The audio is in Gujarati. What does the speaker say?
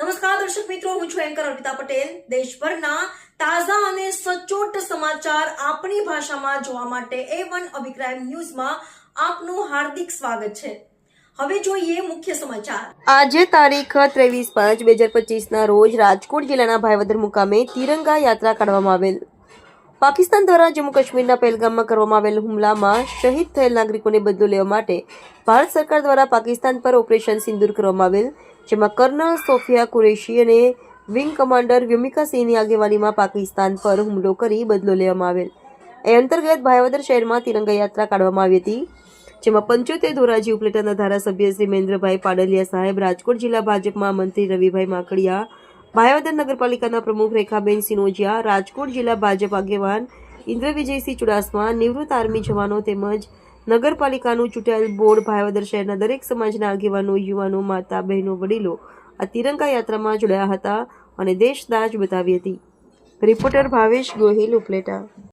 નમસ્કાર, દર્શક મિત્રો, હું છું એન્કર અર્પિતા પટેલ. દેશભરના તાજા અને સચોટ સમાચાર આપણી ભાષામાં જોવા માટે એ વન અભિપ્રાય ન્યૂઝમાં આપનું હાર્દિક સ્વાગત છે. હવે જોઈએ મુખ્ય સમાચાર. આજે તારીખ ત્રેવીસ પાંચ બે હજાર પચીસના રોજ રાજકોટ જિલ્લાના ભાઈવદર મુકામે તિરંગા યાત્રા કાઢવામાં આવેલ. પાકિસ્તાન દ્વારા જમ્મુ કાશ્મીરના પહેલગામમાં કરવામાં આવેલ હુમલામાં શહીદ થયેલ નાગરિકોને બદલો લેવા માટે ભારત સરકાર દ્વારા પાકિસ્તાન પર ઓપરેશન સિંદૂર કરવામાં આવેલ. જેમાં કર્નલ સોફિયા કુરેશી અને વિંગ કમાન્ડર વ્યોમિકા સિંહની આગેવાનીમાં પાકિસ્તાન પર હુમલો કરી બદલો લેવામાં આવેલ. એ અંતર્ગત ભાયાવદર શહેરમાં તિરંગા યાત્રા કાઢવામાં આવી હતી, જેમાં પંચોતેર ધોરાજી ઉપલેટાના ધારાસભ્ય શ્રી મહેન્દ્રભાઈ પાડલિયા સાહેબ, રાજકોટ જિલ્લા ભાજપમાં મંત્રી રવિભાઈ માકડિયા, ભાયાવદર નગરપાલિકાના પ્રમુખ રેખાબેન સિનોજિયા, રાજકોટ જિલ્લા ભાજપ આગેવાન ઇન્દ્ર વિજયસિંહ ચુડાસમા, નિવૃત્ત આર્મી જવાનો તેમજ નગરપાલિકાનું ચૂંટાયેલ બોર્ડ ભાયાવદર શહેરના દરેક સમાજના આગેવાનો, યુવાનો, માતા, બહેનો, વડીલો આ તિરંગા યાત્રામાં જોડાયા હતા અને દેશ દાજ બતાવી હતી. રિપોર્ટર ભાવેશ ગોહિલ ઉપલેટા.